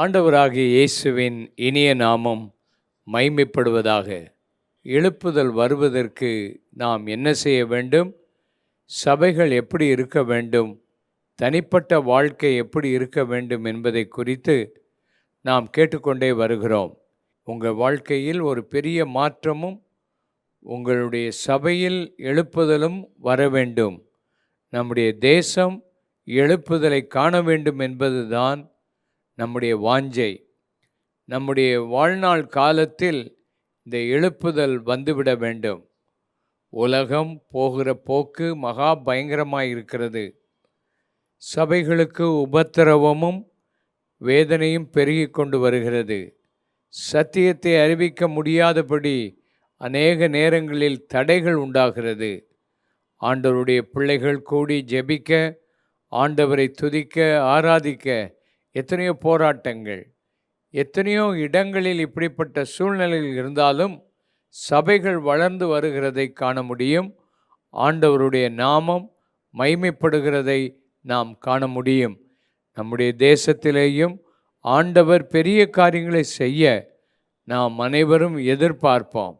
ஆண்டவராகிய இயேசுவின் இனிய நாமம் மைமைப்படுவதாக எழுப்புதல் வருவதற்கு நாம் என்ன செய்ய வேண்டும்? சபைகள் எப்படி இருக்க வேண்டும்? தனிப்பட்ட வாழ்க்கை எப்படி இருக்க வேண்டும் என்பதை குறித்து நாம் கேட்டுக்கொண்டே வருகிறோம். உங்கள் வாழ்க்கையில் ஒரு பெரிய மாற்றமும் உங்களுடைய சபையில் எழுப்புதலும் வர வேண்டும். நம்முடைய தேசம் எழுப்புதலை காண வேண்டும் என்பதுதான் நம்முடைய வாஞ்சை நம்முடைய வாழ்நாள் காலத்தில் இந்த எழுப்புதல் வந்துவிட வேண்டும். உலகம் போகிற போக்கு மகா பயங்கரமாக இருக்கிறது சபைகளுக்கு உபத்திரவமும் வேதனையும் பெருகி கொண்டு வருகிறது. சத்தியத்தை அறிவிக்க முடியாதபடி அநேக நேரங்களில் தடைகள் உண்டாகிறது. ஆண்டவருடைய பிள்ளைகள் கூடி ஜெபிக்க ஆண்டவரை துதிக்க ஆராதிக்க எத்தனையோ போராட்டங்கள் எத்தனையோ இடங்களில் இப்படிப்பட்ட சூழ்நிலையில் இருந்தாலும் சபைகள் வளர்ந்து வருகிறதை காண முடியும். ஆண்டவருடைய நாமம் மைமைப்படுகிறதை நாம் காண முடியும். நம்முடைய தேசத்திலேயும் ஆண்டவர் பெரிய காரியங்களை செய்ய நாம் அனைவரும் எதிர்பார்ப்போம்.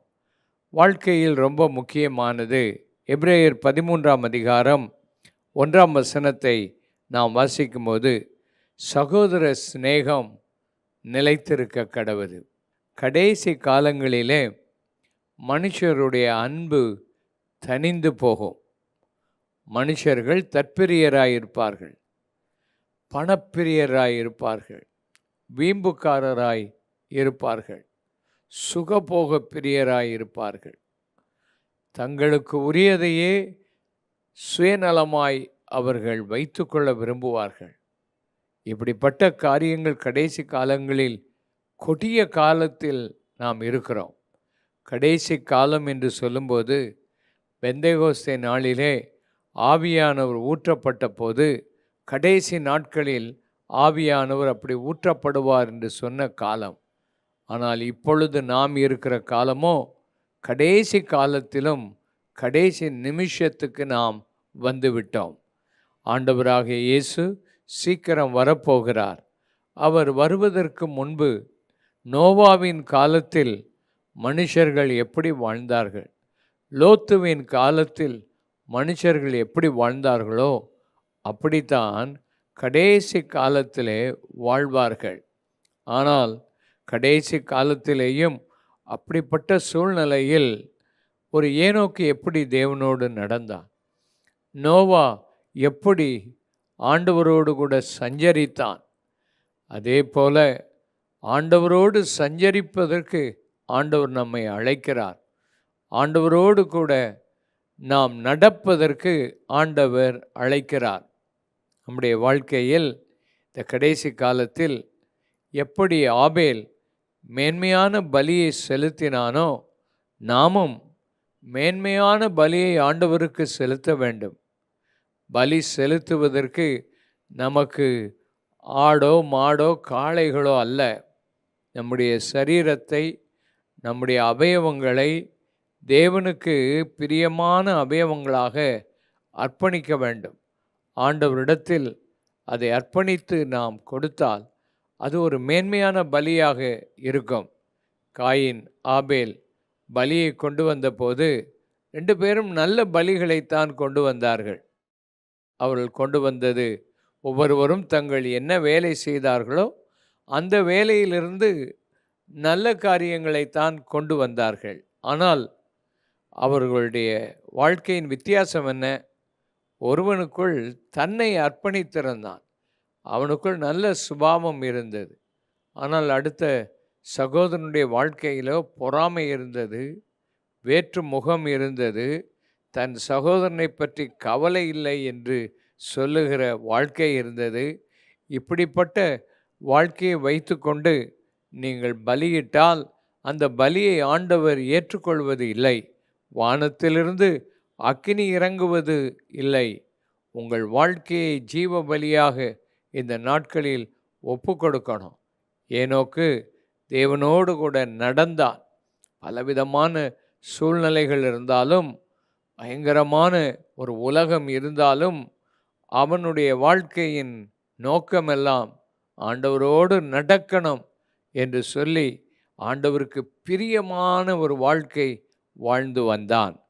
வாழ்க்கையில் ரொம்ப முக்கியமானது. எப்ரேயர் பதிமூன்றாம் அதிகாரம் ஒன்றாம் வசனத்தை நாம் வாசிக்கும்போது சகோதர சிநேகம் நிலைத்திருக்க கடவுது. கடைசி காலங்களிலே மனுஷருடைய அன்பு தனிந்து போகும். மனுஷர்கள் தற்பிரியராயிருப்பார்கள். பணப்பிரியராய் இருப்பார்கள் வீம்புக்காரராய் இருப்பார்கள். சுகபோக பிரியராய் இருப்பார்கள் தங்களுக்கு உரியதையே சுயநலமாய் அவர்கள் வைத்துக்கொள்ள விரும்புவார்கள். இப்படிப்பட்ட காரியங்கள் கடைசி காலங்களில் கொடிய காலத்தில் நாம் இருக்கிறோம். கடைசி காலம் என்று சொல்லும்போது பெந்தைகோஸ்தே நாளிலே ஆவியானவர் ஊற்றப்பட்ட போது கடைசி நாட்களில் ஆவியானவர் அப்படி ஊற்றப்படுவார் என்று சொன்ன காலம். ஆனால் இப்பொழுது நாம் இருக்கிற காலமோ கடைசி காலத்திலும் கடைசி நிமிஷத்துக்கு நாம் வந்துவிட்டோம். ஆண்டவராகிய இயேசு சீக்கிரம் வரப்போகிறார். அவர் வருவதற்கு முன்பு நோவாவின் காலத்தில் மனுஷர்கள் எப்படி வாழ்ந்தார்கள்? லோத்துவின் காலத்தில் மனுஷர்கள் எப்படி வாழ்ந்தார்களோ அப்படித்தான் கடைசி காலத்திலே வாழ்வார்கள். ஆனால் கடைசி காலத்திலேயும் அப்படிப்பட்ட சூழ்நிலையில் ஒரு ஏனோக்கு எப்படி தேவனோடு நடந்தான்? நோவா எப்படி ஆண்டவரோடு கூட சஞ்சரித்தான். அதே போல ஆண்டவரோடு சஞ்சரிப்பதற்கு ஆண்டவர் நம்மை அழைக்கிறார். ஆண்டவரோடு கூட நாம் நடப்பதற்கு ஆண்டவர் அழைக்கிறார். நம்முடைய வாழ்க்கையில் இந்த கடைசி காலத்தில் எப்படி ஆபேல் மேன்மையான பலியை செலுத்தினானோ நாமும் மேன்மையான பலியை ஆண்டவருக்கு செலுத்த வேண்டும். பலி செலுத்துவதற்கு நமக்கு ஆடோ மாடோ காளைகளோ அல்ல. நம்முடைய சரீரத்தை நம்முடைய அவயவங்களை தேவனுக்கு பிரியமான அவயவங்களாக அர்ப்பணிக்க வேண்டும். ஆண்டவரிடத்தில் அதை அர்ப்பணித்து நாம் கொடுத்தால் அது ஒரு மேன்மையான பலியாக இருக்கும். காயின் ஆபேல் பலியை கொண்டு வந்தபோது ரெண்டு பேரும் நல்ல பலிகளைத்தான் கொண்டு வந்தார்கள். அவர்கள் கொண்டு வந்தது. ஒவ்வொருவரும் தங்கள் என்ன வேலை செய்தார்களோ அந்த வேலையிலிருந்து நல்ல காரியங்களைத்தான் கொண்டு வந்தார்கள். ஆனால் அவர்களுடைய வாழ்க்கையின் வித்தியாசம் என்ன? ஒருவனுக்குள் தன்னை அர்ப்பணித்திருந்தான் அவனுக்குள் நல்ல சுபாவம் இருந்தது. ஆனால் அடுத்த சகோதரனுடைய வாழ்க்கையிலோ பொறாமை இருந்தது வேற்று முகம் இருந்தது. தன் சகோதரனை பற்றி கவலை இல்லை என்று சொல்லுகிற வாழ்க்கை இருந்தது. இப்படிப்பட்ட வாழ்க்கையை வைத்துக்கொண்டு நீங்கள் பலியிட்டால் அந்த பலியை ஆண்டவர் ஏற்றுக்கொள்வது இல்லை. வானத்திலிருந்து அக்கினி இறங்குவது இல்லை. உங்கள் வாழ்க்கையை ஜீவ பலியாக இந்த நாட்களில் ஒப்பு கொடுக்கணும். ஏனோக்கு தேவனோடு கூட நடந்தான் பலவிதமான சூழ்நிலைகள் இருந்தாலும் பயங்கரமான ஒரு உலகம் இருந்தாலும் அவனுடைய வாழ்க்கையின் நோக்கமெல்லாம் ஆண்டவரோடு நடக்கணும் என்று சொல்லி ஆண்டவருக்கு பிரியமான ஒரு வாழ்க்கை வாழ்ந்து வந்தான்.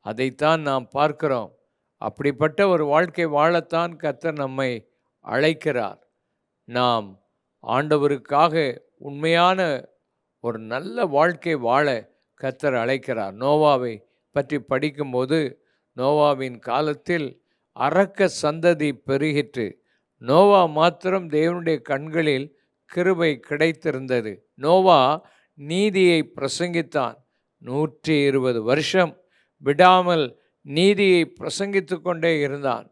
அதைத்தான் நாம் பார்க்கிறோம். அப்படிப்பட்ட ஒரு வாழ்க்கை வாழத்தான் கர்த்தர் நம்மை அழைக்கிறார். நாம் ஆண்டவருக்காக உண்மையான ஒரு நல்ல வாழ்க்கை வாழ கர்த்தர் அழைக்கிறார். நோவாவை பற்றி படிக்கும்போது நோவாவின் காலத்தில் அரக்க சந்ததி பெருகிற்று. நோவா மாத்திரம் தேவனுடைய கண்களில் கிருபை கிடைத்திருந்தது. நோவா நீதியை பிரசங்கித்தான். நூற்றி இருபது வருஷம் விடாமல் நீதியை பிரசங்கித்து கொண்டே இருந்தான்.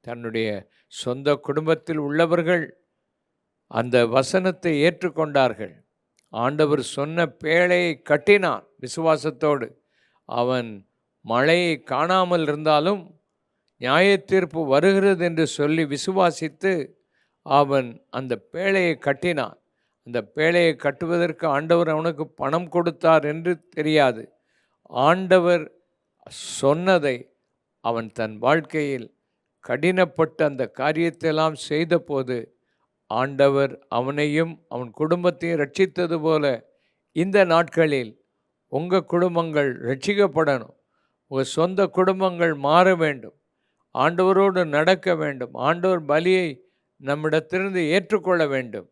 தன்னுடைய சொந்த குடும்பத்தில் உள்ளவர்கள் அந்த வசனத்தை ஏற்றுக்கொண்டார்கள். ஆண்டவர் சொன்ன பேழையை கட்டினான் விசுவாசத்தோடு. அவன் மழையை காணாமல் இருந்தாலும் நியாயத்தீர்ப்பு வருகிறது என்று சொல்லி விசுவாசித்து அவன் அந்த பேழையை கட்டினான். அந்த பேழையை கட்டுவதற்கு ஆண்டவர் அவனுக்கு பணம் கொடுத்தார் என்று தெரியாது. ஆண்டவர் சொன்னதை அவன் தன் வாழ்க்கையில் கடினப்பட்ட அந்த காரியத்தையெல்லாம் செய்தபோது ஆண்டவர் அவனையும் அவன் குடும்பத்தையும் ரட்சித்தது போல இந்த நாட்களில் உங்கள் குடும்பங்கள் ரட்சிக்கப்படணும். உங்கள் சொந்த குடும்பங்கள் மாற வேண்டும். ஆண்டவரோடு நடக்க வேண்டும். ஆண்டவர் பலியை நம்மிடத்திலிருந்து ஏற்றுக்கொள்ள வேண்டும்.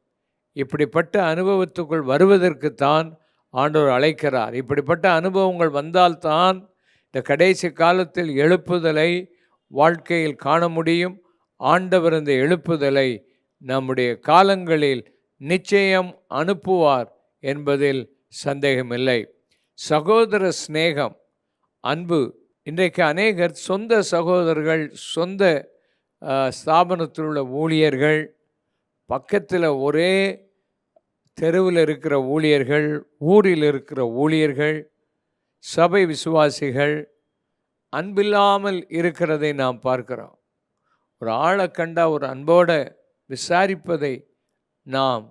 இப்படிப்பட்ட அனுபவத்துக்குள் வருவதற்குத்தான் ஆண்டவர் அழைக்கிறார். இப்படிப்பட்ட அனுபவங்கள் வந்தால்தான் இந்த கடைசி காலத்தில் எழுப்புதலை வாழ்க்கையில் காண முடியும். ஆண்டவர் இந்த எழுப்புதலை நம்முடைய காலங்களில் நிச்சயம் அனுப்புவார் என்பதில் சந்தேகமில்லை. சகோதர சிநேகம் அன்பு. இன்றைக்கு அநேகர் சொந்த சகோதரர்கள் சொந்த ஸ்தாபனத்தில் உள்ள ஊழியர்கள் பக்கத்தில் ஒரே தெருவில் இருக்கிற ஊழியர்கள் ஊரில் இருக்கிற ஊழியர்கள் சபை விசுவாசிகள் அன்பில்லாமல் இருக்கிறதை நாம் பார்க்கிறோம். ஒரு ஆளை கண்டா ஒரு அன்போடு விசாரிப்பதை நாம்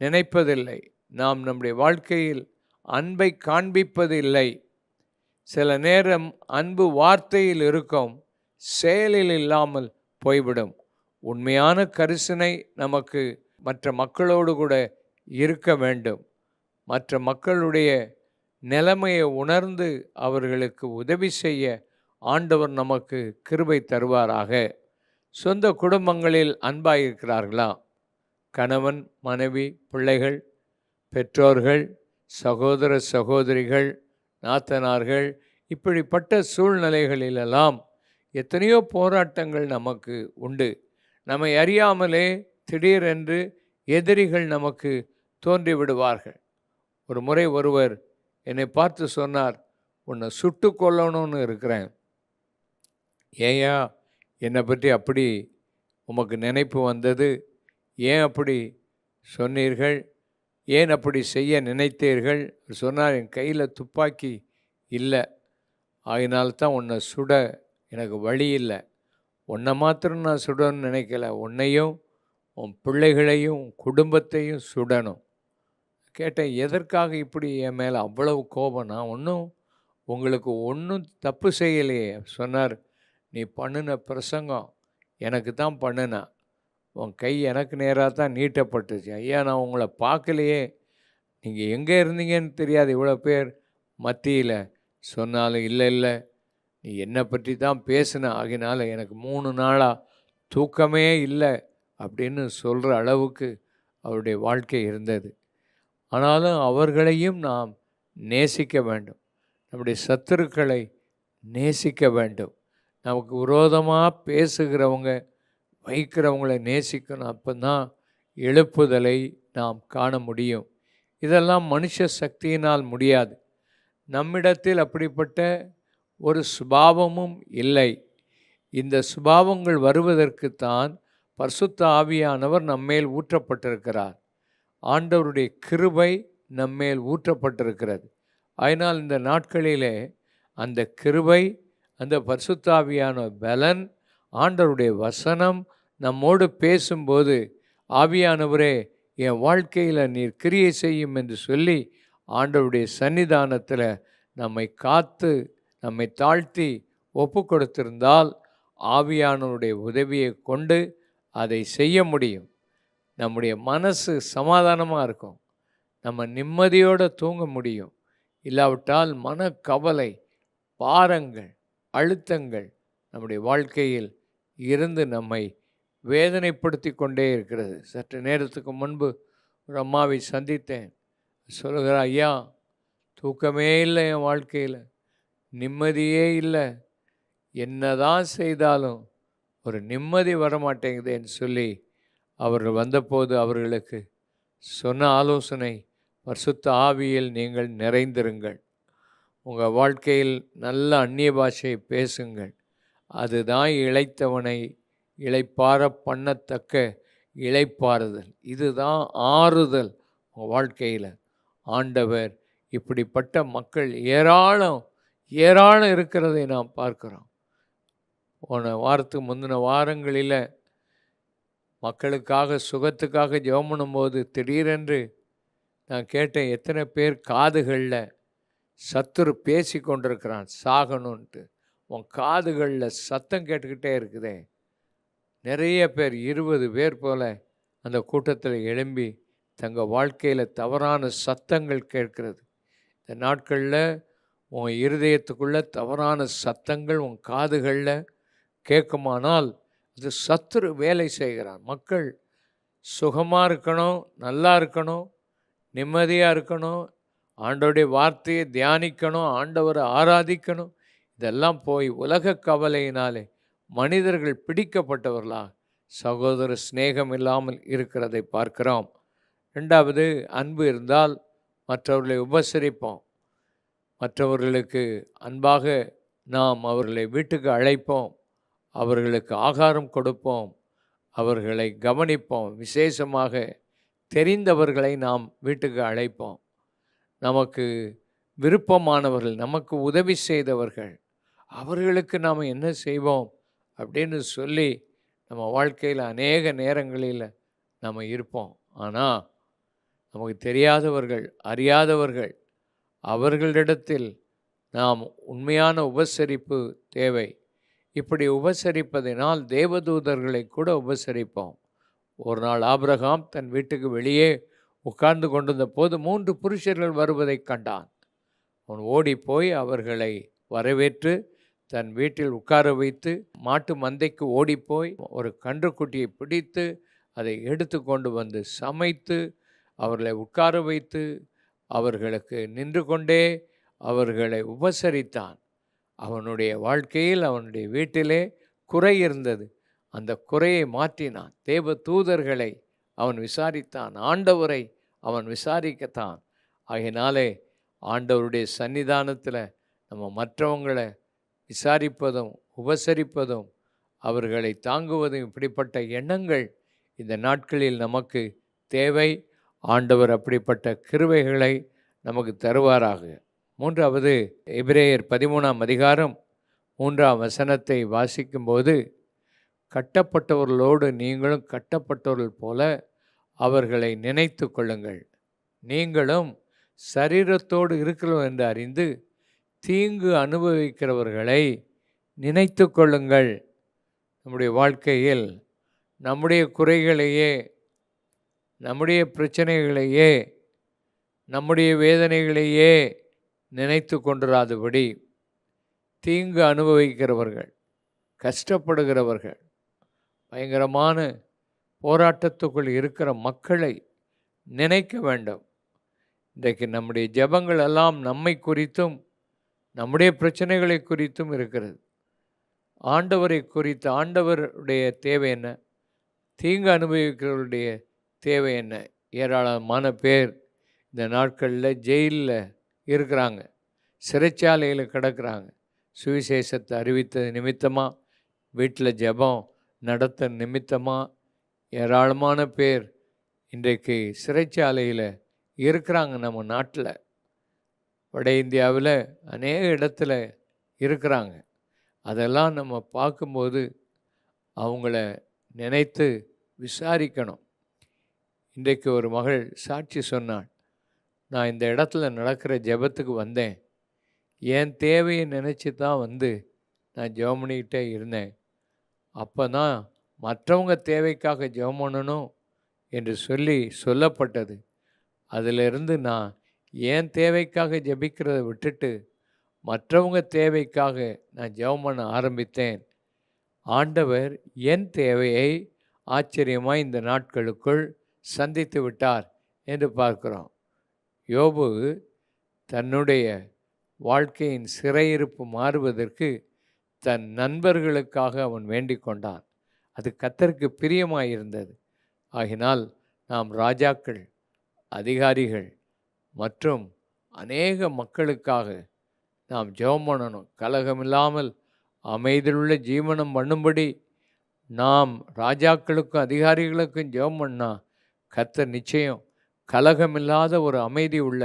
நினைப்பதில்லை. நாம் நம்முடைய வாழ்க்கையில் அன்பை காண்பிப்பதில்லை. சில நேரம் அன்பு வார்த்தையில் இருக்கும் செயலில் இல்லாமல் போய்விடும். உண்மையான கரிசனை நமக்கு மற்ற மக்களோடு கூட இருக்க வேண்டும். மற்ற மக்களுடைய நிலைமையை உணர்ந்து அவர்களுக்கு உதவி செய்ய ஆண்டவர் நமக்கு கிருபை தருவாராக. சொந்த குடும்பங்களில் அன்பாக இருக்கிறார்களா கணவன் மனைவி பிள்ளைகள் பெற்றோர்கள் சகோதர சகோதரிகள் நாத்தனார்கள் இப்படிப்பட்ட சூழ்நிலைகளிலெல்லாம் எத்தனையோ போராட்டங்கள் நமக்கு உண்டு. நம்மை அறியாமலே திடீரென்று எதிரிகள் நமக்கு தோன்றி விடுவார்கள் ஒரு முறை ஒருவர் என்னை பார்த்து சொன்னார் உன்னை சுட்டு கொல்லணும்னு இருக்கிறேன். ஏயா என்னை பற்றி அப்படி உமக்கு நினைப்பு வந்தது? ஏன் அப்படி சொன்னீர்கள்? ஏன் அப்படி செய்ய நினைத்தீர்கள்? சொன்னார் என் கையில் துப்பாக்கி இல்லை. ஆகினால்தான் தான் உன்னை சுட எனக்கு வழி இல்லை. உன்னை மாத்திரம் நான் சுடணும்னு நினைக்கல. உன்னையும் உன் பிள்ளைகளையும் குடும்பத்தையும் சுடணும். கேட்டேன் எதற்காக இப்படி என் மேலே அவ்வளவு கோபம்? நான் ஒன்றும் உங்களுக்கு ஒன்றும் தப்பு செய்யலையே. சொன்னார் நீ பண்ணின பிரசங்கம் எனக்கு தான் பண்ணுன. உன் கை எனக்கு நேராக தான் நீட்டப்பட்டுச்சு. ஐயா நான் உங்களை பார்க்கலையே. நீங்கள் எங்கே இருந்தீங்கன்னு தெரியாது இவ்வளோ பேர் மத்தியில். சொன்னாலும் இல்லை இல்லை. நீ என்னை பற்றி தான் பேசின. ஆகினால எனக்கு மூணு நாளாக தூக்கமே இல்லை அப்படின்னு சொல்கிற அளவுக்கு அவருடைய வாழ்க்கை இருந்தது. ஆனாலும் அவர்களையும் நாம் நேசிக்க வேண்டும். நம்முடைய சத்துருக்களை நேசிக்க வேண்டும். நமக்கு விரோதமாக பேசுகிறவங்க வைக்கிறவங்களை நேசிக்கணும் அப்போ தான் எழுப்புதலை நாம் காண முடியும். இதெல்லாம் மனுஷ சக்தியினால் முடியாது. நம்மிடத்தில் அப்படிப்பட்ட ஒரு சுபாவமும் இல்லை. இந்த சுபாவங்கள் வருவதற்குத்தான் பரிசுத்த ஆவியானவர் நம்மேல் ஊற்றப்பட்டிருக்கிறார். ஆண்டவருடைய கிருபை நம்மேல் ஊற்றப்பட்டிருக்கிறது. அதனால் இந்த நாட்களிலே அந்த கிருபை அந்த பரிசுத்தாவியான பலன் ஆண்டவருடைய வசனம் நம்மோடு பேசும்போது ஆவியானவரே என் வாழ்க்கையில் நீர் கிரியை செய்யும் என்று சொல்லி ஆண்டவருடைய சன்னிதானத்தில் நம்மை காத்து நம்மை தாழ்த்தி ஒப்பு கொடுத்திருந்தால் ஆவியானவருடைய உதவியை கொண்டு அதை செய்ய முடியும். நம்முடைய மனசு சமாதானமாக இருக்கும். நம்ம நிம்மதியோடு தூங்க முடியும். இல்லாவிட்டால் மனக்கவலை பாரங்கள் அழுத்தங்கள் நம்முடைய வாழ்க்கையில் இருந்து நம்மை வேதனைப்படுத்தி கொண்டே இருக்கிறது. சற்று நேரத்துக்கு முன்பு ஒரு அம்மாவை சந்தித்தேன். சொல்லுகிற ஐயா தூக்கமே இல்லை என் வாழ்க்கையில். நிம்மதியே இல்லை. என்னதான் செய்தாலும் ஒரு நிம்மதி வரமாட்டேங்குதுன்னு சொல்லி அவர்கள் வந்தபோது அவர்களுக்கு சொன்ன ஆலோசனை பரிசுத்த ஆவியில் நீங்கள் நிறைந்திருங்கள். உங்கள் வாழ்க்கையில் நல்ல அந்நிய பாஷையை பேசுங்கள். அதுதான் இழைத்தவனை இழைப்பார பண்ணத்தக்க இழைப்பாறுதல் இதுதான் ஆறுதல் வாழ்க்கையில். ஆண்டவர் இப்படிப்பட்ட மக்கள் ஏராளம் ஏராளம் இருக்கிறதை நாம் பார்க்குறோம். போன வாரத்துக்கு முந்தின வாரங்களில் மக்களுக்காக சுகத்துக்காக ஜெபம் பண்ணும்போது திடீரென்று நான் கேட்டேன் எத்தனை பேர் காதுகளில் சத்துரு பேசி கொண்டிருக்கிறான் சாகணுன்ட்டு உன் காதுகளில் சத்தம் கேட்டுக்கிட்டே இருக்குதே. நிறைய பேர் இருபது பேர் போல் அந்த கூட்டத்தில் எழும்பி தங்கள் வாழ்க்கையில் தவறான சத்தங்கள் கேட்கிறது. இந்த நாட்களில் உன் இருதயத்துக்குள்ளே தவறான சத்தங்கள் உன் காதுகளில் கேட்குமானால் அது சத்துரு வேலை செய்கிறான். மக்கள் சுகமாக இருக்கணும் நல்லா இருக்கணும் நிம்மதியாக இருக்கணும் ஆண்டோடைய வார்த்தையை தியானிக்கணும் ஆண்டவரை ஆராதிக்கணும் இதெல்லாம் போய் உலக கவலையினாலே மனிதர்கள் பிடிக்கப்பட்டவர்களாக சகோதர சிநேகம் இல்லாமல் இருக்கிறதை பார்க்கிறோம். ரெண்டாவது அன்பு இருந்தால் மற்றவர்களை உபசரிப்போம். மற்றவர்களுக்கு அன்பாக நாம் அவர்களை வீட்டுக்கு அழைப்போம். அவர்களுக்கு ஆகாரம் கொடுப்போம். அவர்களை கவனிப்போம். விசேஷமாக தெரிந்தவர்களை நாம் வீட்டுக்கு அழைப்போம். நமக்கு விருப்பமானவர்கள் நமக்கு உதவி செய்தவர்கள் அவர்களுக்கு நாம் என்ன செய்வோம்? அப்படின்னு சொல்லி நம்ம வாழ்க்கையில் அநேக நேரங்களில் நம்ம இருப்போம். ஆனால் நமக்கு தெரியாதவர்கள் அறியாதவர்கள் அவர்களிடத்தில் நாம் உண்மையான உபசரிப்பு தேவை. இப்படி உபசரிப்பதினால் தேவதூதர்களை கூட உபசரிப்போம். ஒரு நாள் ஆபிரகாம் தன் வீட்டுக்கு வெளியே உட்கார்ந்து கொண்டிருந்த போது மூன்று புருஷர்கள் வருவதைக் கண்டான். அவன் ஓடி போய் அவர்களை வரவேற்று தன் வீட்டில் உட்கார வைத்து மாட்டு மந்தைக்கு ஓடிப்போய் ஒரு கன்றுக்குட்டியை பிடித்து அதை எடுத்து கொண்டு வந்து சமைத்து அவர்களை உட்கார வைத்து அவர்களுக்கு நின்று கொண்டே அவர்களை உபசரித்தான். அவனுடைய வாழ்க்கையில் அவனுடைய வீட்டிலே குறை இருந்தது. அந்த குறையை மாற்றினான். தேவ தூதர்களை அவன் விசாரித்தான். ஆண்டவரை அவன் விசாரிக்கத்தான். ஆகினாலே ஆண்டவருடைய சன்னிதானத்தில் நம்ம மற்றவங்களை விசாரிப்பதும் உபசரிப்பதும் அவர்களை தாங்குவதும் இப்படிப்பட்ட எண்ணங்கள் இந்த நாட்களில் நமக்கு தேவை. ஆண்டவர் அப்படிப்பட்ட கிருவைகளை நமக்கு தருவாராக. மூன்றாவது எபிரேயர் பதிமூணாம் அதிகாரம் மூன்றாம் வசனத்தை வாசிக்கும்போது கட்டப்பட்டவர்களோடு நீங்களும் கட்டப்பட்டவர்கள் போல அவர்களை நினைத்து கொள்ளுங்கள். நீங்களும் சரீரத்தோடு இருக்கிறோம் என்று அறிந்து தீங்கு அனுபவிக்கிறவர்களை நினைத்து கொள்ளுங்கள். நம்முடைய வாழ்க்கையில் நம்முடைய குறைகளையே நம்முடைய பிரச்சனைகளையே நம்முடைய வேதனைகளையே நினைத்து கொண்டிராதபடி தீங்கு அனுபவிக்கிறவர்கள் கஷ்டப்படுகிறவர்கள் பயங்கரமான போராட்டத்துக்குள் இருக்கிற மக்களை நினைக்க வேண்டும். இன்றைக்கு நம்முடைய ஜெபங்கள் எல்லாம் நம்மை குறித்தும் நம்முடைய பிரச்சனைகளை குறித்தும் இருக்கிறது. ஆண்டவரை குறித்து ஆண்டவருடைய தேவை என்ன? தீங்கு அனுபவிக்கிறவருடைய தேவை என்ன? ஏராளமான பேர் இந்த நாட்களில் ஜெயிலில் இருக்கிறாங்க. சிறைச்சாலையில் கிடக்கிறாங்க. சுவிசேஷத்தை அறிவித்தது நிமித்தமாக வீட்டில் ஜெபம் நடத்த நிமித்தமாக ஏராளமான பேர் இன்றைக்கு சிறைச்சாலையில் இருக்கிறாங்க நம்ம நாட்டில். வட இந்தியாவில் அநேக இடத்துல இருக்கிறாங்க. அதெல்லாம் நம்ம பார்க்கும்போது அவங்கள நினைத்து விசாரிக்கணும். இன்றைக்கு ஒரு மகள் சாட்சி சொன்னாள் நான் இந்த இடத்துல நடக்கிற ஜெபத்துக்கு வந்தேன். என் தேவையை நினச்சி தான் வந்து நான் ஜெபம் பண்ணிக்கிட்டே இருந்தேன். அப்போ தான் மற்றவங்க தேவைக்காக ஜெபம் பண்ணணும் என்று சொல்லி சொல்லப்பட்டது. அதிலிருந்து நான் ஏன் தேவைக்காக ஜெபிக்கிறதை விட்டுட்டு மற்றவங்க தேவைக்காக நான் ஜெபம் பண்ண ஆரம்பித்தேன். ஆண்டவர் என் தேவையை ஆச்சரியமாக இந்த நாட்களுக்குள் சந்தித்து விட்டார் என்று பார்க்கிறோம். யோபு தன்னுடைய வாழ்க்கையின் சிறையிருப்பு மாறுவதற்கு தன் நண்பர்களுக்காக அவன் வேண்டிக் கொண்டான். அது கத்தருக்கு பிரியமாயிருந்தது. ஆகினால் நாம் ராஜாக்கள் அதிகாரிகள் மற்றும் அநேக மக்களுக்காக நாம் ஜெபம் பண்ணணும். கலகமில்லாமல் அமைதியுள்ள ஜீவனம் பண்ணும்படி நாம் ராஜாக்களுக்கும் அதிகாரிகளுக்கும் ஜெபம் பண்ணால் கத்த நிச்சயம் கலகமில்லாத ஒரு அமைதி உள்ள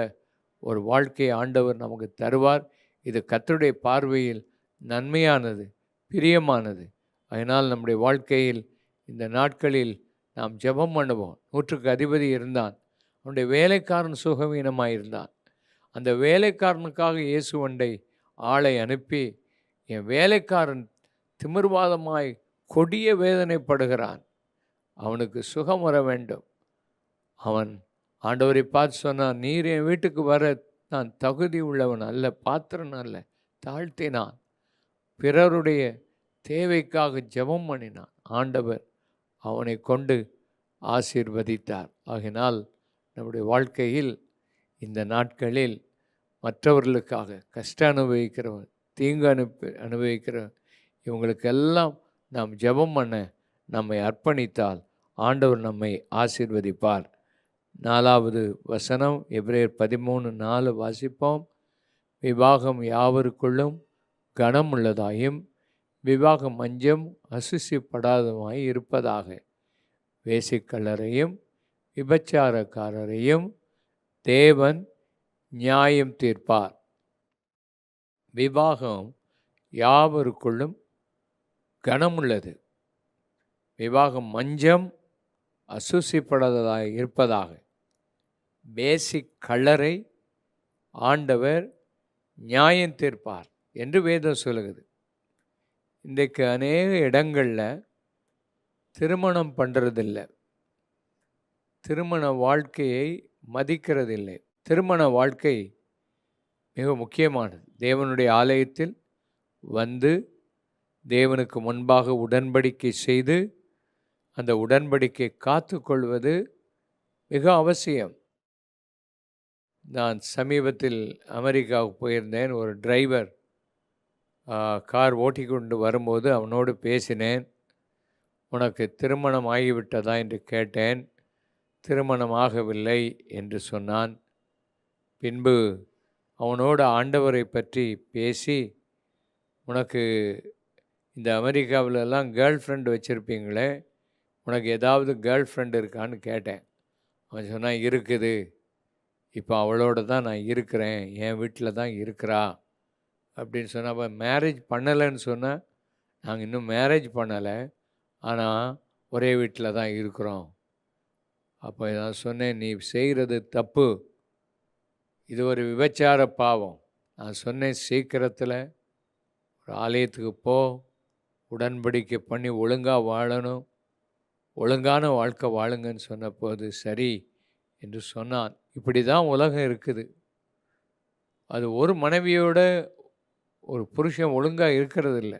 ஒரு வாழ்க்கையை ஆண்டவர் நமக்கு தருவார். இது கத்தருடைய பார்வையில் நன்மையானது பிரியமானது. அதனால் நம்முடைய வாழ்க்கையில் இந்த நாட்களில் நாம் ஜெபம் பண்ணுவோம். நூற்றுக்கு அதிபதி இருந்தான். அவனுடைய வேலைக்காரன் சுகவீனமாயிருந்தான் அந்த வேலைக்காரனுக்காக இயேசு ஒன்றை ஆளை அனுப்பி என் வேலைக்காரன் திமிர்வாதமாய் கொடிய வேதனைப்படுகிறான். அவனுக்கு சுகம் வர வேண்டும். அவன் ஆண்டவரை பார்த்து சொன்னான் நீர் என் வீட்டுக்கு வர நான் தகுதி உள்ளவன் அல்ல பாத்திரன் அல்ல தாழ்த்தினான். பிறருடைய தேவைக்காக ஜெபம் பண்ணினான். ஆண்டவர் அவனை கொண்டு ஆசீர்வதித்தார். ஆகினால் நம்முடைய வாழ்க்கையில் இந்த நாட்களில் மற்றவர்களுக்காக கஷ்டம் அனுபவிக்கிறவன் தீங்கு அனுப்பி அனுபவிக்கிறவன் இவங்களுக்கெல்லாம் நாம் ஜெபம் பண்ண நம்மை அர்ப்பணித்தால் ஆண்டவர் நம்மை ஆசீர்வதிப்பார். நாலாவது வசனம் எப்ரேர் பதிமூணு நாலு வாசிப்போம். விவாகம் யாவருக்குள்ளும் கனமுள்ளதாயும் விவாகம் மஞ்சம் அசுசிப்படாதமாய் இருப்பதாக வேசிக்கல்லறையும் விபச்சாரக்காரரையும் தேவன் நியாயம் தீர்ப்பார். விவாகம் யாவருக்குள்ளும் கனமுள்ளது. விவாகம் மஞ்சம் அசூசிப்படாததாக இருப்பதாக. பேசிக் கலரை ஆண்டவர் நியாயம் தீர்ப்பார் என்று வேதம் சொல்லுகிறது. இன்றைக்கு அநேக இடங்களில் திருமணம் பண்ணுறதில்ல திருமண வாழ்க்கையை மதிக்கிறதில்லை. திருமண வாழ்க்கை மிக முக்கியமானது. தேவனுடைய ஆலயத்தில் வந்து தேவனுக்கு முன்பாக உடன்படிக்கை செய்து அந்த உடன்படிக்கை காத்து கொள்வது மிக அவசியம். நான் சமீபத்தில் அமெரிக்காவுக்கு போயிருந்தேன். ஒரு டிரைவர் கார் ஓட்டி கொண்டு வரும்போது அவனோடு பேசினேன். உனக்கு திருமணம் ஆகிவிட்டதா? என்று கேட்டேன். திருமணம் ஆகவில்லை என்று சொன்னான். பின்பு அவனோடு ஆண்டவரை பற்றி பேசி உனக்கு இந்த அமெரிக்காவிலெல்லாம் கேர்ள் ஃப்ரெண்டு வச்சுருப்பீங்களே உனக்கு ஏதாவது கேர்ள் ஃப்ரெண்டு இருக்கான்னு கேட்டேன். அவன் சொன்னான் இருக்குது. இப்போ அவளோட தான் நான் இருக்கிறேன். என் வீட்டில் தான் இருக்கிறா. அப்படின்னு சொன்னால் அப்போ மேரேஜ் பண்ணலைன்னு சொன்னால் நாங்கள் இன்னும் மேரேஜ் பண்ணலை. ஆனால் ஒரே வீட்டில் தான் இருக்கிறோம். அப்போ நான் சொன்னேன் நீ செய்கிறது தப்பு. இது ஒரு விபச்சார பாவம். நான் சொன்னேன் சீக்கிரத்தில் ஒரு ஆலயத்துக்கு போ. உடன்படிக்கை பண்ணி ஒழுங்காக வாழணும். ஒழுங்கான வாழ்க்கை வாழுங்கன்னு சொன்னபோது சரி என்று சொன்னான். இப்படி தான் உலகம் இருக்குது. அது ஒரு மனைவியோட ஒரு புருஷன் ஒழுங்காக இருக்கிறதில்ல.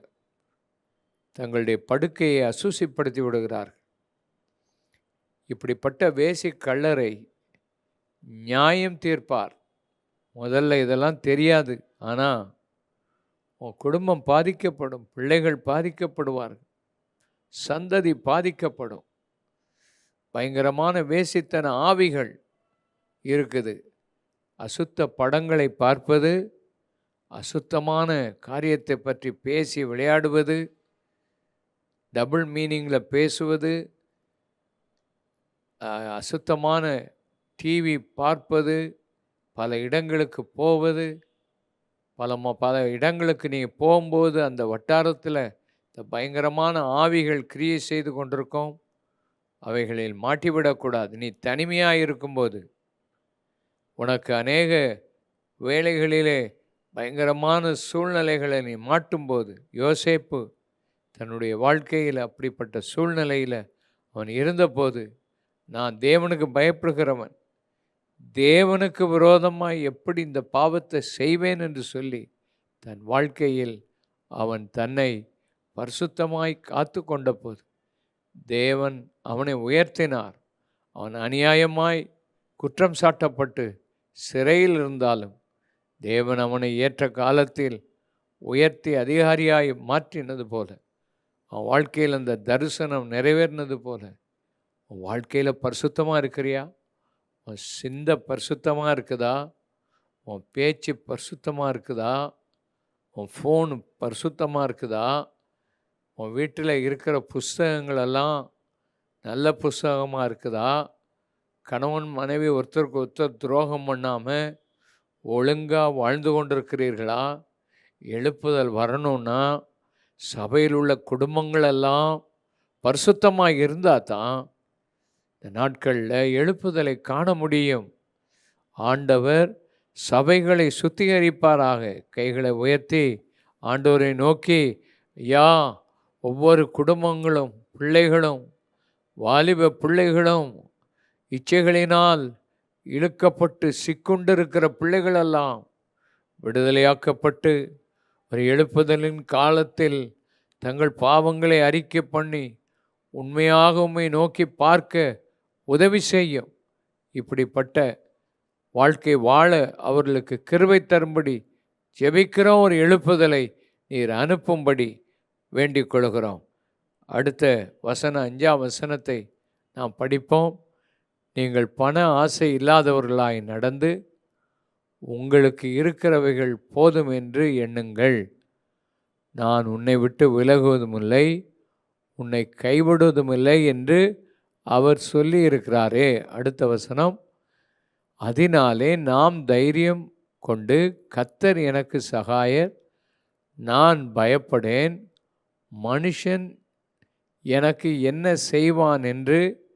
தங்களுடைய படுக்கையை அசூசிப்படுத்தி விடுகிறார்கள். இப்படிப்பட்ட வேசி கள்ளரை நியாயம் தீர்ப்பார். முதல்ல இதெல்லாம் தெரியாது. ஆனால் உன் குடும்பம் பாதிக்கப்படும் பிள்ளைகள் பாதிக்கப்படுவார்கள் சந்ததி பாதிக்கப்படும். பயங்கரமான வேசித்தன ஆவிகள் இருக்குது. அசுத்த படங்களை பார்ப்பது அசுத்தமான காரியத்தை பற்றி பேசி விளையாடுவது டபுள் மீனிங்கில் பேசுவது அசுத்தமான டிவி பார்ப்பது பல இடங்களுக்கு போவது பல ம பல இடங்களுக்கு நீங்கள் போகும்போது அந்த வட்டாரத்தில் இந்த பயங்கரமான ஆவிகள் கிரியை செய்து கொண்டிருக்கோம். அவைகளில் மாட்டிவிடக்கூடாது. நீ தனிமையாக இருக்கும்போது உனக்கு அநேக வேலைகளிலே பயங்கரமான சூழ்நிலைகளை நீ மாட்டும்போது யோசேப்பு தன்னுடைய வாழ்க்கையில் அப்படிப்பட்ட சூழ்நிலையில் அவன் இருந்தபோது நான் தேவனுக்கு பயப்படுகிறவன் தேவனுக்கு விரோதமாய் எப்படி இந்த பாவத்தை செய்வேன் என்று சொல்லி தன் வாழ்க்கையில் அவன் தன்னை பரிசுத்தமாய் காத்து கொண்ட போது தேவன் அவனை உயர்த்தினார். அவன் அநியாயமாய் குற்றம் சாட்டப்பட்டு சிறையில் இருந்தாலும் தேவன் அவனை ஏற்ற காலத்தில் உயர்த்தி அதிகாரியாய் மாற்றினது போல அவன் வாழ்க்கையில் அந்த தரிசனம் நிறைவேறினது போல உன் வாழ்க்கையில் பரிசுத்தமாக இருக்கிறியா? உன் சிந்த பரிசுத்தமாக இருக்குதா? உன் பேச்சு பரிசுத்தமாக இருக்குதா? உன் ஃபோன் பரிசுத்தமாக இருக்குதா? உன் வீட்டில் இருக்கிற புஸ்தகங்களெல்லாம் நல்ல புஸ்தகமாக இருக்குதா? கணவன் மனைவி ஒருத்தருக்கு ஒருத்தர் துரோகம் பண்ணாமல் ஒழுங்காக வாழ்ந்து கொண்டிருக்கிறீர்களா? எழுப்புதல் வரணும்னா சபையில் உள்ள குடும்பங்களெல்லாம் பரிசுத்தமாக இருந்தால் தான் இந்த நாட்களில் எழுப்புதலை காண முடியும். ஆண்டவர் சபைகளை சுத்திகரிப்பாராக. கைகளை உயர்த்தி ஆண்டோரை நோக்கி யா ஒவ்வொரு குடும்பங்களும் பிள்ளைகளும் வாலிப பிள்ளைகளும் இச்சைகளினால் இழுக்கப்பட்டு சிக்குண்டிருக்கிற பிள்ளைகளெல்லாம் விடுதலையாக்கப்பட்டு ஒரு எழுப்புதலின் காலத்தில் தங்கள் பாவங்களை அறிக்கை பண்ணி உண்மையாக உண்மை நோக்கி பார்க்க உதவி செய்யும். இப்படிப்பட்ட வாழ்க்கை வாழ அவர்களுக்கு கிருவை தரும்படி ஜெபிக்கிறோம். ஒரு எழுப்புதலை நீர் அனுப்பும்படி வேண்டிக் கொள்கிறோம். அடுத்த வசன அஞ்சாம் வசனத்தை நாம் படிப்போம். நீங்கள் பண ஆசை இல்லாதவர்களாய் நடந்து உங்களுக்கு இருக்கிறவைகள் போதும் என்று எண்ணுங்கள். நான் உன்னை விட்டு விலகுவதுமில்லை உன்னை கைவிடுவதுமில்லை என்று அவர் சொல்லி இருக்கிறாரே அடுத்த வசனம். அதனாலே நாம் தைரியம் கொண்டு கத்தர் எனக்கு சகாயர் நான் பயப்படேன் மனுஷன் எனக்கு என்ன செய்வான் என்று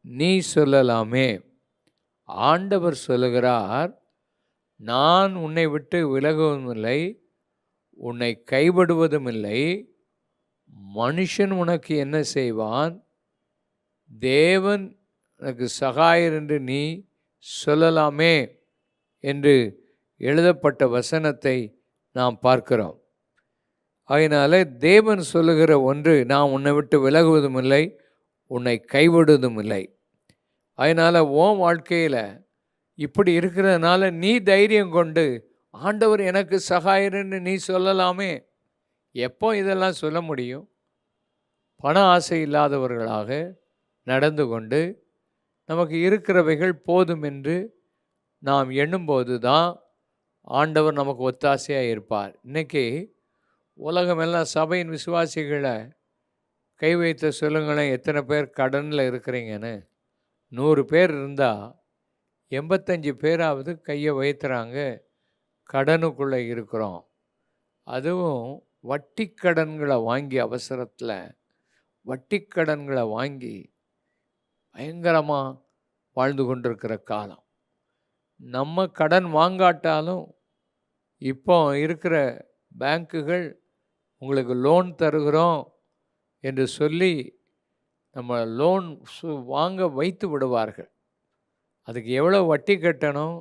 நீ சொல்லலாமே. ஆண்டவர் சொல்லுகிறார் நான் உன்னை விட்டு விலகுவதுமில்லை உன்னை கைவிடுவதுமில்லை மனுஷன் உனக்கு என்ன செய்வான் தேவன் எனக்கு சகாயர் என்று நீ சொல்லலாமே என்று எழுதப்பட்ட வசனத்தை நாம் பார்க்கிறோம். அதனால் தேவன் சொல்லுகிற ஒன்று நான் உன்னை விட்டு விலகுவதும் இல்லை உன்னை கைவிடுவதும் இல்லை அதனால் உன் வாழ்க்கையில் இப்படி இருக்கிறதுனால நீ தைரியம் கொண்டு ஆண்டவர் எனக்கு சகாயர்னு நீ சொல்லலாமே. எப்போ இதெல்லாம் சொல்ல முடியும்? பண ஆசை இல்லாதவர்களாக நடந்து கொண்டு நமக்கு இருக்கிறவைகள் போதும் என்று நாம் எண்ணும்போது தான் ஆண்டவர் நமக்கு ஒத்தாசையாக இருப்பார். இன்றைக்கி உலகமெல்லாம் சபையின் விசுவாசிகளை கை வைத்த சொல்லுங்களேன் எத்தனை பேர் கடனில் இருக்கிறீங்கன்னு? நூறு பேர் இருந்தால் எண்பத்தஞ்சு பேராவது கையை வைத்துறாங்க கடனுக்குள்ளே இருக்கிறோம். அதுவும் வட்டி கடன்களை வாங்கி அவசரத்தில் வட்டி கடன்களை வாங்கி பயங்கரமாக வாழ்ந்து கொண்டிருக்கிற காலம். நம்ம கடன் வாங்காட்டாலும் இப்போ இருக்கிற பேங்க்குகள் உங்களுக்கு லோன் தருகிறோம் என்று சொல்லி நம்ம லோன் வாங்க வைத்து விடுவார்கள். அதுக்கு எவ்வளோ வட்டி கட்டணும்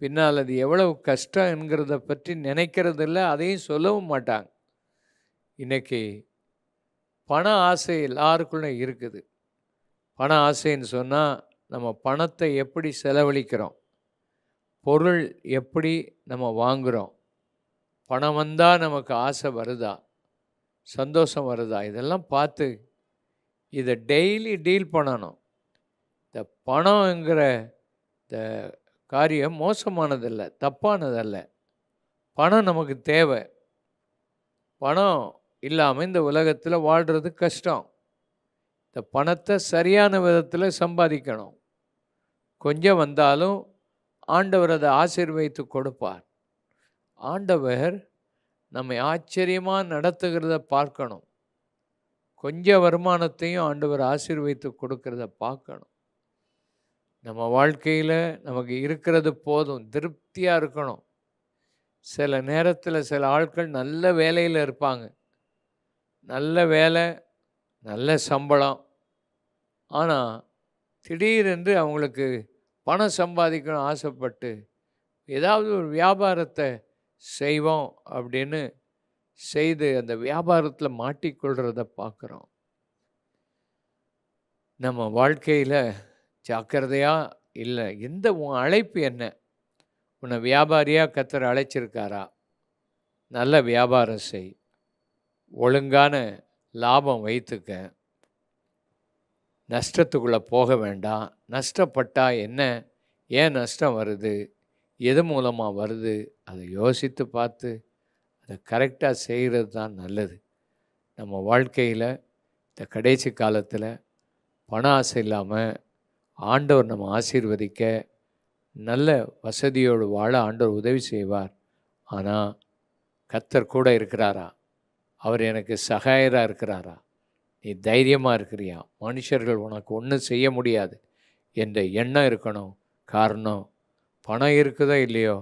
பின்னால் அது எவ்வளவு கஷ்டம் என்கிறத பற்றி நினைக்கிறது இல்லை அதையும் சொல்லவும் மாட்டாங்க. இன்றைக்கி பண ஆசை எல்லாருக்குள்ளே இருக்குது. பண ஆசைன்னு சொன்னால் நம்ம பணத்தை எப்படி செலவழிக்கிறோம்? பொருள் எப்படி நம்ம வாங்குகிறோம் பணம் வந்தால் நமக்கு ஆசை வருதா? சந்தோஷம் வருதா? இதெல்லாம் பார்த்து இதை டெய்லி டீல் பண்ணணும். இந்த பணங்கிற இந்த காரியம் மோசமானதில்லை தப்பானதல்ல. பணம் நமக்கு தேவை. பணம் இல்லாமல் இந்த உலகத்தில் வாழ்கிறது கஷ்டம். இந்த பணத்தை சரியான விதத்தில் சம்பாதிக்கணும். கொஞ்சம் வந்தாலும் ஆண்டவர் அதை ஆசீர்வதித்து கொடுப்பார். ஆண்டவர் நம்மை ஆச்சரியமாக நடத்துகிறத பார்க்கணும். கொஞ்சம் வருமானத்தையும் ஆண்டவர் ஆசீர்வதித்து கொடுக்கறத பார்க்கணும். நம்ம வாழ்க்கையில் நமக்கு இருக்கிறது போதும் திருப்தியாக இருக்கணும். சில நேரத்தில் சில ஆட்கள் நல்ல வேலையில் இருப்பாங்க. நல்ல வேலை நல்ல சம்பளம். ஆனால் திடீரென்று அவங்களுக்கு பணம் சம்பாதிக்கணும் ஆசைப்பட்டு ஏதாவது ஒரு வியாபாரத்தை செய்வோம் அப்படின்னு செய்து அந்த வியாபாரத்தில் மாட்டிக்கொள்கிறத பார்க்குறோம் நம்ம வாழ்க்கையில் ஜாக்கிரதையாக இல்லை எந்த உன் அழைப்பு என்ன? உன்னை வியாபாரியாக கத்துற அழைச்சிருக்காரா? நல்ல வியாபாரம் செய். ஒழுங்கான லாபம் வைத்துக்க நஷ்டத்துக்குள்ளே போக வேண்டாம். நஷ்டப்பட்டால் என்ன? ஏன் நஷ்டம் வருது? எது மூலமாக வருது? அதை யோசித்து பார்த்து அதை கரெக்டாக செய்கிறது தான் நல்லது. நம்ம வாழ்க்கையில் இந்த கடைசி காலத்தில் பண ஆசை இல்லாமல் ஆண்டவர் நம்ம ஆசீர்வதிக்க நல்ல வசதியோடு வாழ ஆண்டவர் உதவி செய்வார். ஆனால் கத்தர் கூட இருக்கிறாரா? அவர் எனக்கு சகாயராக இருக்கிறாரா? நீ தைரியமாக இருக்கிறியா? மனுஷர்கள் உனக்கு ஒன்றும் செய்ய முடியாது. என்ற எண்ணம் இருக்கணும். காரணம் பணம் இருக்குதோ இல்லையோ?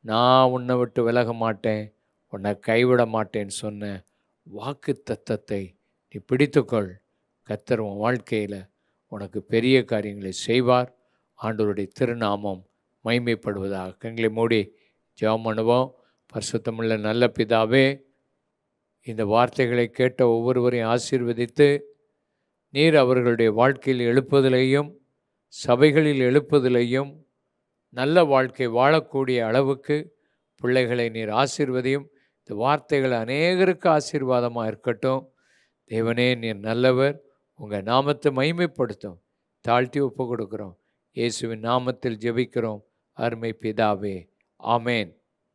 நான் உன்னை விட்டு விலக மாட்டேன். உன்னை கைவிட மாட்டேன்னு சொன்ன வாக்கு தத்தத்தை நீ பிடித்துக்கொள். கத்தர் உன் வாழ்க்கையில் உனக்கு பெரிய காரியங்களை செய்வார். ஆண்டோருடைய திருநாமம் மைமைப்படுவதாக கங்களை மூடி ஜெபம் பண்ணுவோம். பரிசுத்தமுள்ள நல்ல பிதாவே இந்த வார்த்தைகளை கேட்ட ஒவ்வொருவரையும் ஆசீர்வதித்து நீர் அவர்களுடைய வாழ்க்கையில் எழுப்பதிலையும் சபைகளில் எழுப்பதிலையும் நல்ல வாழ்க்கை வாழக்கூடிய அளவுக்கு பிள்ளைகளை நீர் ஆசீர்வதியும். இந்த வார்த்தைகள் அநேகருக்கு ஆசீர்வாதமாக இருக்கட்டும். தேவனே நீர் நல்லவர். உங்கள் நாமத்தை மகிமைப்படுத்தும். தாழ்த்தி ஒப்பு கொடுக்குறோம் இயேசுவின் நாமத்தில் ஜெபிக்கிறோம். அருமை பிதாவே. ஆமேன்.